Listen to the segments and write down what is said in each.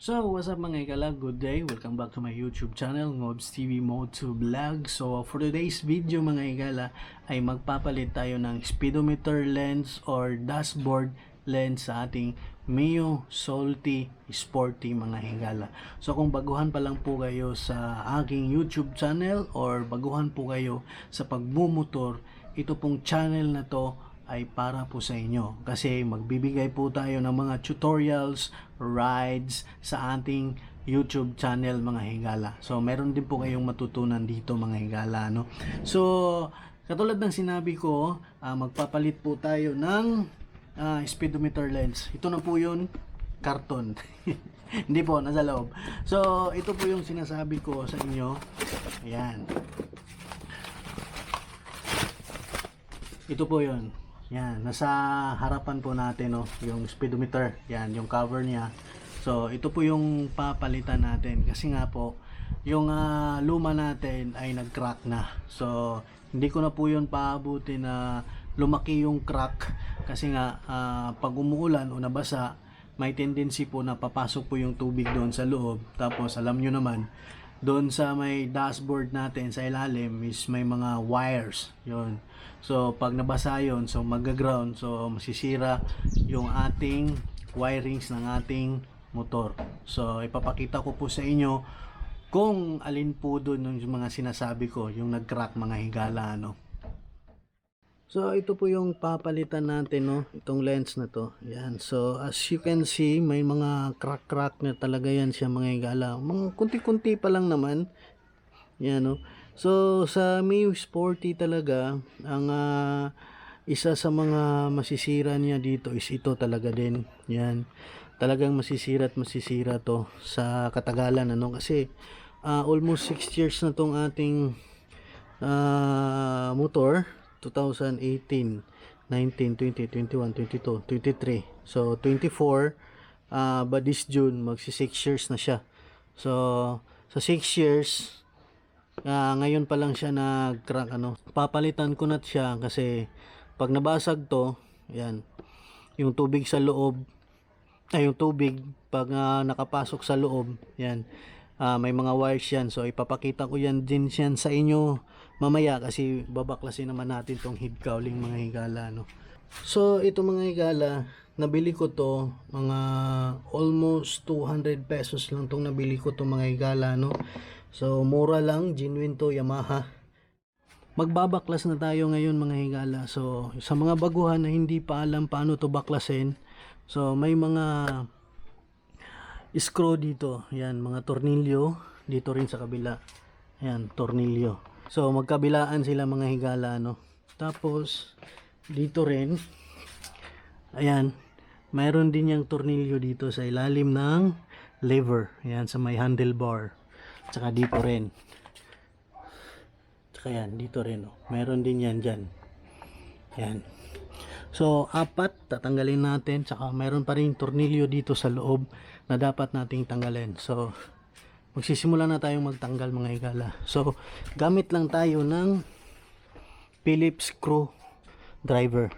So, what's up mga ikala? Good day. Welcome back to my YouTube channel, Ngobs TV Moto Vlog. So, for today's video mga ikala, ay magpapalit tayo ng speedometer lens or dashboard lens sa ating Mio Salty Sporty mga higala. So kung baguhan pa lang po kayo sa aking YouTube channel or baguhan po kayo sa pagmumotor, ito pong channel na to ay para po sa inyo kasi magbibigay po tayo ng mga tutorials, rides sa ating YouTube channel mga higala. So meron din po kayong matutunan dito mga higala no. So katulad ng sinabi ko, ah, magpapalit po tayo ng ah, speedometer lens. Ito na po 'yun, karton. Hindi po, nasa loob. So, ito po yung sinasabi ko sa inyo. Ayan. Ito po yun. Yan, nasa harapan po natin no, yung speedometer. Yan, yung cover niya. So, ito po yung papalitan natin kasi nga po yung ah, luma natin ay nag-crack na. So, hindi ko na po yun paabuti na lumaki yung crack kasi nga ah, pag umuulan o nabasa, may tendency po na papasok po yung tubig doon sa loob. Tapos, alam nyo naman, doon sa may dashboard natin sa ilalim is may mga wires yun. So pag nabasa yun so magaground so masisira yung ating wirings ng ating motor. So ipapakita ko po sa inyo kung alin po doon yung mga sinasabi ko yung nag-crack mga higala ano So ito po yung papalitan natin no, itong lens na to. Yan. So as you can see, may mga crack-crack na talaga yan siya mga higala. Mga kunti-kunti pa lang naman. Yan no. So sa Mio Sporty talaga, ang ah, isa sa mga masisira niya dito is ito talaga din. Yan. Talagang masisira at masisira to sa katagalan ano kasi ah, almost 6 years na tong ating ah, motor 2018 19, 20, 21, 22, 23 so 24 uh, but this June magsi 6 years na siya. So sa 6 years ah, ngayon pa lang siya nag-crack ano papalitan ko na siya kasi pag nabasag to yan yung tubig sa loob ay yung tubig pag ah, nakapasok sa loob yan Ah, may mga wires yan. So ipapakita ko yan din yan sa inyo mamaya kasi babaklasin naman natin tong head cowling mga higala no so ito mga higala nabili ko to mga almost 200 pesos lang tong nabili ko to mga higala no so mura lang genuine to Yamaha magbabaklas na tayo ngayon mga higala so sa mga baguhan na hindi pa alam paano to baklasin so may mga screw dito. Yan, mga tornilyo. Dito rin sa kabila. Yan, tornilyo. So, magkabilaan sila mga higala, no? Tapos, dito rin. Ayan, mayroon din yung tornilyo dito sa ilalim ng lever. Ayan, sa may handlebar. Tsaka dito rin. Tsaka yan, dito rin, oh. Mayroon din yan dyan. Yan. So, apat, tatanggalin natin. Tsaka mayroon pa rin tornilyo dito sa loob na dapat nating tanggalin. So, magsisimula na tayong magtanggal mga higala. So, gamit lang tayo ng Phillips screw driver.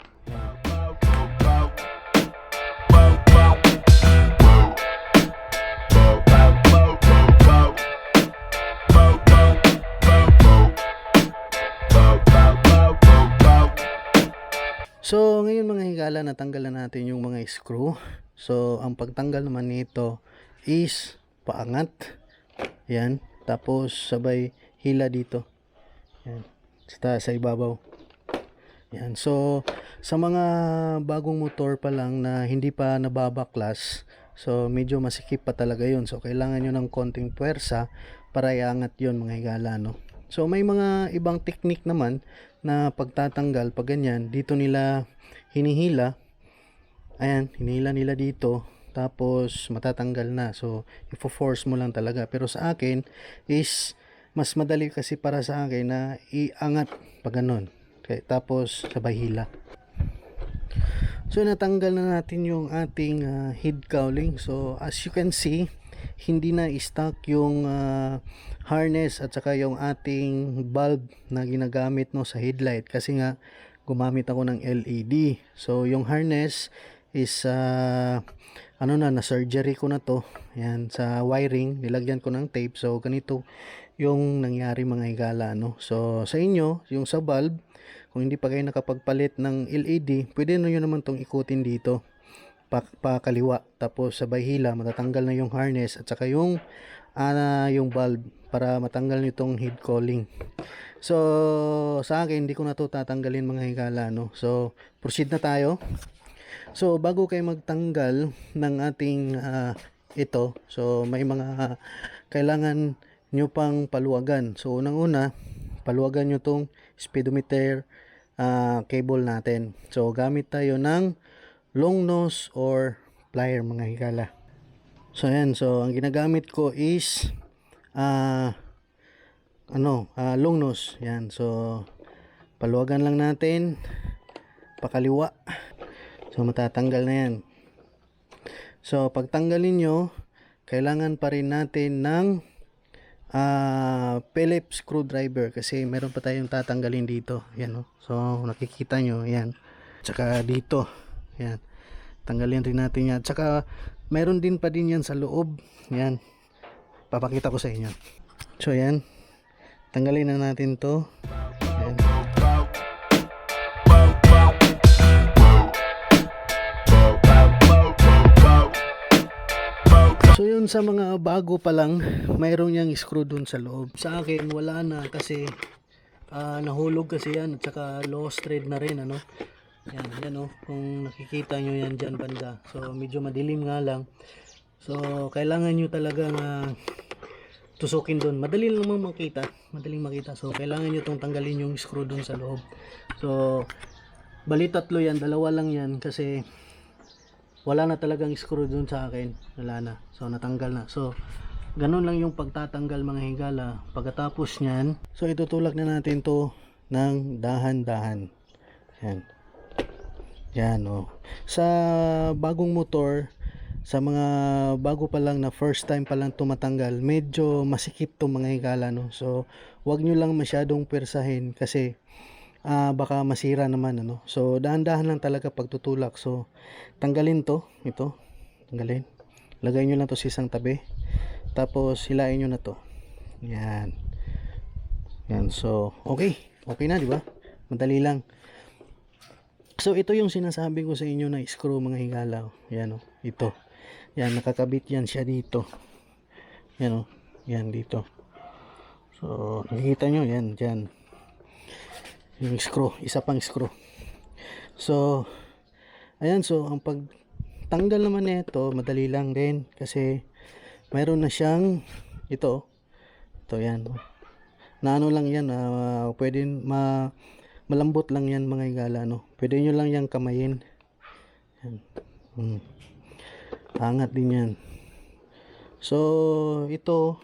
So, ngayon mga higala, natanggalan natin yung mga screw. So, ang pagtanggal naman nito is paangat. Yan. Tapos, sabay hila dito. Yan. Sa, sa ibabaw. Yan. So, sa mga bagong motor pa lang na hindi pa nababaklas, so medyo masikip pa talaga yun. So, kailangan nyo ng konting puwersa para iangat yun mga higala, no? So, may mga ibang technique naman na pagtatanggal, pag ganyan, dito nila hinihila. Ayan, hinihila nila dito. Tapos, matatanggal na. So, ifo-force mo lang talaga. Pero sa akin, is mas madali kasi para sa akin na iangat pag ganun. Okay, tapos, sabay hila. So, natanggal na natin yung ating ah, head cowling. So, as you can see, hindi na stock yung ah, harness at saka yung ating bulb na ginagamit no sa headlight kasi nga gumamit ako ng LED. So, yung harness is ah, ano na, na surgery ko na to. Yan, sa wiring, nilagyan ko ng tape. So, ganito yung nangyari mga higala, no? So, sa inyo, yung sa bulb, kung hindi pa kayo nakapagpalit ng LED, pwede nyo naman tong ikutin dito pa, kaliwa tapos sabay hila matatanggal na yung harness at saka yung ah, yung bulb para matanggal nyo tong head calling so sa akin hindi ko na to tatanggalin mga higala no so proceed na tayo so bago kayo magtanggal ng ating ah, ito so may mga kailangan nyo pang paluwagan so unang una paluwagan nyo tong speedometer ah, cable natin so gamit tayo ng long nose or plier mga higala. So ayan, so ang ginagamit ko is ah ano, ah, long nose. Yan. So paluwagan lang natin pakaliwa. So matatanggal na yan. So pagtanggalin nyo, kailangan pa rin natin ng ah Phillips screwdriver kasi meron pa tayong tatanggalin dito. Yan oh. So nakikita nyo, yan. Tsaka dito. Yan. Tanggalin rin natin yan. Tsaka, mayroon din pa din yan sa loob. Yan. Papakita ko sa inyo. So, yan. Tanggalin na natin to. So yun sa mga bago pa lang, mayroon niyang screw dun sa loob. Sa akin wala na kasi ah, nahulog kasi yan at saka lost thread na rin ano. Yan, yan oh, kung nakikita nyo yan dyan banda. So, medyo madilim nga lang. So, kailangan nyo talaga nga tusukin doon. Madali lang makita. Madaling makita. So, kailangan nyo tong tanggalin yung screw doon sa loob. So, bali tatlo yan. Dalawa lang yan kasi wala na talagang screw doon sa akin. Wala na. So, natanggal na. So, ganun lang yung pagtatanggal mga higala. Pagkatapos nyan, so itutulak na natin to ng dahan-dahan. Yan. Yan oh. Sa bagong motor, sa mga bago pa lang na first time pa lang tumatanggal, medyo masikip to mga higala no. So, wag nyo lang masyadong persahin kasi ah, baka masira naman ano. So, dahan-dahan lang talaga pagtutulak. So, tanggalin to, ito. Tanggalin. Lagay nyo lang to sa isang tabi. Tapos, hilain nyo na to. Yan. Yan. So, okay. Okay na, di ba? Madali lang. So ito yung sinasabi ko sa inyo na screw mga higala. oh. Yan oh, ito. Yan nakakabit yan siya dito. Yan oh, yan dito. So nakikita nyo yan diyan. Yung screw, isa pang screw. So ayan so ang pagtanggal naman nito madali lang din kasi mayroon na siyang ito. Ito yan. Na ano lang yan, ah, pwede ma malambot lang yan mga higala no pwede nyo lang yan kamayin yan. Hmm. angat din yan so ito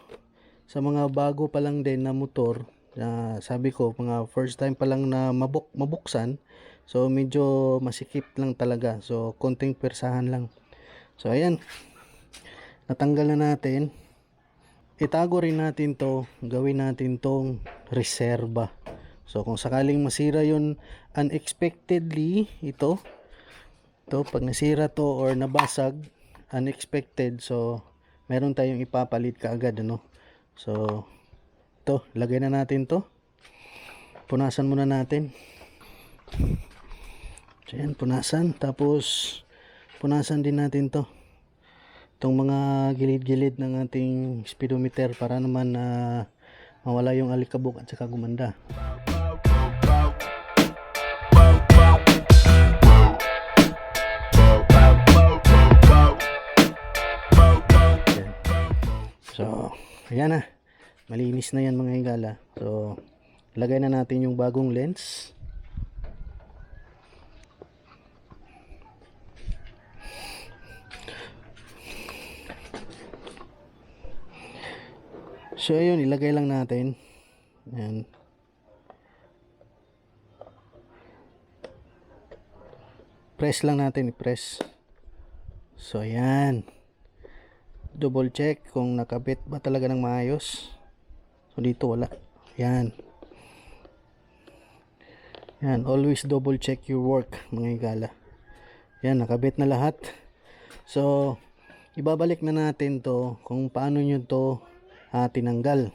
sa mga bago pa lang din na motor na sabi ko mga first time pa lang na mabuk mabuksan. So medyo masikip lang talaga. So konting persahan lang. So ayan. Natanggal na natin. Itago rin natin to. Gawin natin tong reserva So kung sakaling masira yun unexpectedly, ito, ito pag nasira to or nabasag, unexpected, so meron tayong ipapalit kaagad, ano. So, ito, lagay na natin to. Punasan muna natin. So yan, punasan. Tapos, punasan din natin to. Itong mga gilid-gilid ng ating speedometer para naman na mawala yung alikabok at saka gumanda. So, ayan na. Malinis na yan mga higala. So, lagay na natin yung bagong lens. So, ayun, ilagay lang natin. Ayan. Press lang natin, i-press. So, ayan. Double check kung nakabit ba talaga ng maayos. So, dito wala. Ayan. Ayan, always double check your work, mga higala. Yan, nakabit na lahat. So, ibabalik na natin to kung paano nyo to ah, tinanggal.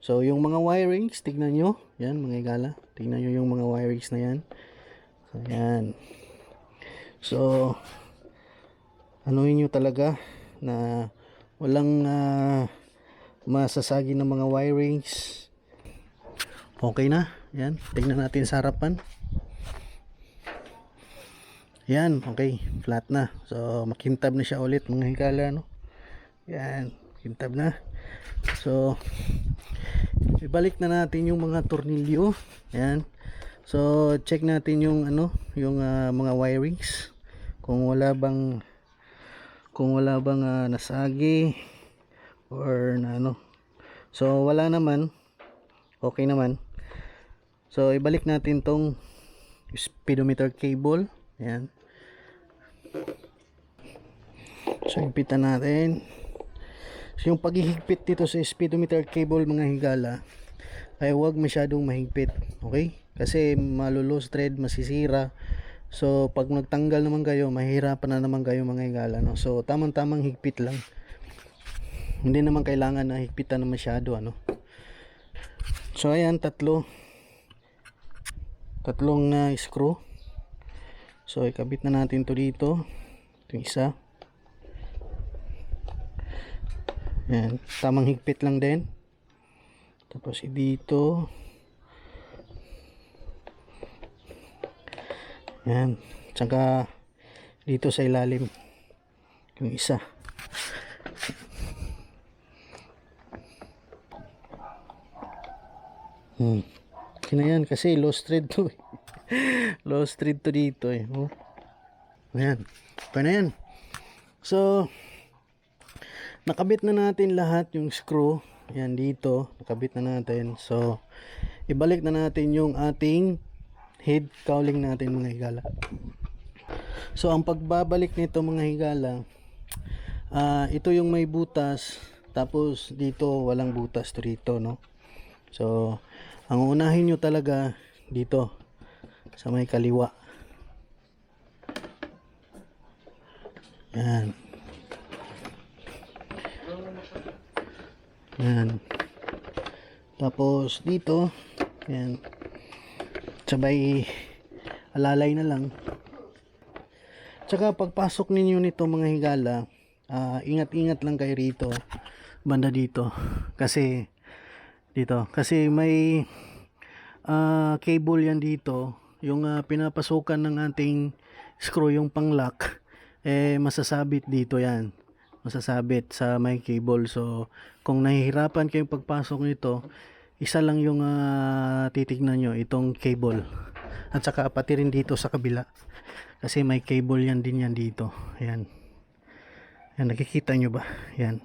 So, yung mga wirings, tignan nyo. Yan, mga igala. Tignan nyo yung mga wirings na yan. So, yan. So, anuhin nyo talaga na walang ah, masasagi ng mga wirings. Okay na. Yan. Tingnan natin sa harapan. Yan. Okay. Flat na. So, makintab na siya ulit mga higala. No? Yan. Kintab na. So, ibalik na natin yung mga tornilyo. Yan. So, check natin yung ano, yung ah, mga wirings. Kung wala bang kung wala bang ah, nasagi or na ano. So, wala naman. Okay naman. So, ibalik natin tong speedometer cable. Yan. So, higpitan natin. So, yung paghihigpit dito sa speedometer cable mga higala ay huwag masyadong mahigpit. Okay? Kasi malulos thread, masisira. So, pag nagtanggal naman kayo, mahirapan na naman kayo mga higala. No? So, tamang-tamang higpit lang. Hindi naman kailangan na higpitan na masyado. Ano? So, ayan, tatlo. Tatlong na screw. So, ikabit na natin to dito. Ito yung isa. Yan, tamang higpit lang din. Tapos dito. Yan, tsaka dito sa ilalim. Yung isa. Hmm. Kina yan kasi low thread to eh. low thread to dito eh. Oh. Ayan. Okay na yan. So, nakabit na natin lahat yung screw. Yan dito. Nakabit na natin. So, ibalik na natin yung ating head cowling natin mga higala. So, ang pagbabalik nito mga higala, ah ito yung may butas. Tapos, dito walang butas to dito, no? So, ang unahin nyo talaga dito sa may kaliwa. Yan. Yan. Tapos dito, yan. Sabay alalay na lang. Tsaka pagpasok ninyo nito mga higala, ah, ingat-ingat lang kayo rito. Banda dito. Kasi dito, kasi may ah, cable yan dito. Yung ah, pinapasukan ng ating screw yung pang-lock eh masasabit dito yan. Masasabit sa may cable. So kung nahihirapan kayong pagpasok nito isa lang yung ah, titignan nyo itong cable. At saka pati rin dito sa kabila. Kasi may cable yan din yan dito. Yan yan nakikita nyo ba? Yan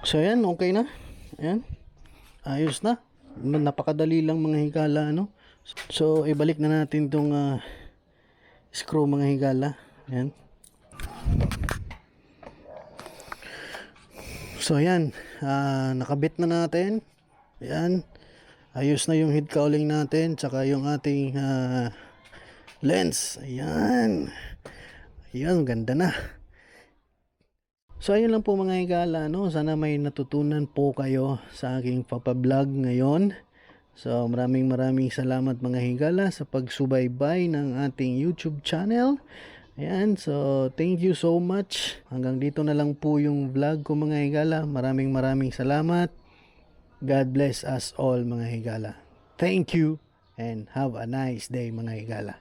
So yan, okay na. Ayan. Ayos na. Napakadali lang mga higala ano. So ibalik na natin tong ah, screw mga higala. Ayan. So ayan, ah, nakabit na natin. Ayan. Ayos na yung head cowling natin tsaka yung ating ah, lens. Ayan. Ayan, ganda na. So ayun lang po mga higala, no? Sana may natutunan po kayo sa aking papablog ngayon. So maraming maraming salamat mga higala sa pagsubaybay ng ating YouTube channel. Ayan, so thank you so much. Hanggang dito na lang po yung vlog ko mga higala. Maraming maraming salamat. God bless us all mga higala. Thank you and have a nice day mga higala.